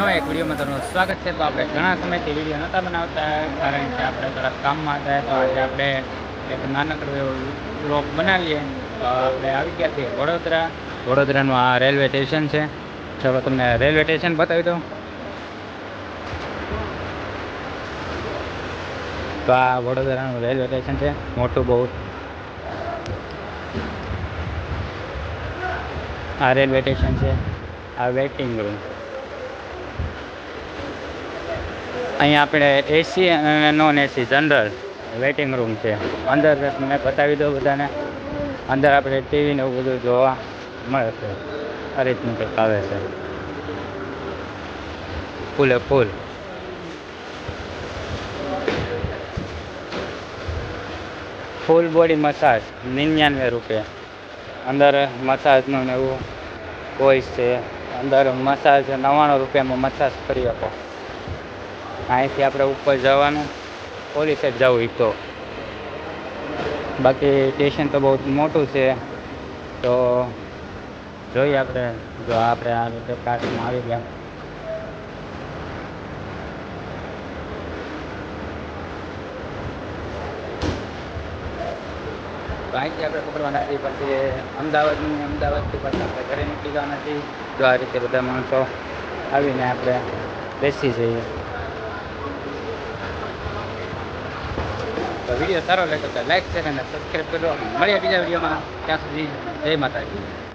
નવા એક વિડીયોમાં તમારું સ્વાગત છે. તો આપણે ઘણા સમયથી વીડિયો નહોતા બનાવતા, કારણ કે આપણે થોડા કામમાં હતા. તો આજે આપણે એક નાનકડો એવો બ્લોગ બનાવીએ. તો આપણે આવી ગયા છીએ વડોદરા. વડોદરાનું આ રેલવે સ્ટેશન છે. ચાલો તમને રેલવે સ્ટેશન બતાવી દઉં. તો આ વડોદરાનું રેલવે સ્ટેશન છે. મોટું બહુ. આ રેલવે સ્ટેશન છે. આ વેઇટિંગ રૂમ. અહીંયા આપણે એસી અને non AC general waiting room છે. અંદર મેં બતાવી દો બધાને. અંદર આપણે ટીવી ને એવું બધું જોવા મળે છે. આ રીતનું કંઈક આવે છે. ફૂલે ફૂલ. ફૂલ બોડી મસાજ, નિન્યાનવે રૂપિયા અંદર મસાજનું ને એવું હોય છે. અંદર મસાજ નવ્વાણું રૂપિયામાં મસાજ કરી શકો અહીંથી આપણે ઉપર જવાનું, પોલીસે જ જવું હોય તો. બાકી સ્ટેશન તો બહુ મોટું છે, તો જોઈએ આપણે, જો આપણે આ રીતે કાર્ટમાં આવી ગયા. અહીંથી આપણે પકડવા નથી પછી અમદાવાદની અમદાવાદથી પછી આપણે ઘરે નીકળી જવાના છીએ. જો આ રીતે બધા માણસો આવીને આપણે બેસી જઈએ. તો વીડિયો સારો લાગ્યો તો લાઈક શેર અને સબસ્ક્રાઈબ કરો. મળીએ બીજા વિડીયોમાં. ત્યાં સુધી જય માતાજી.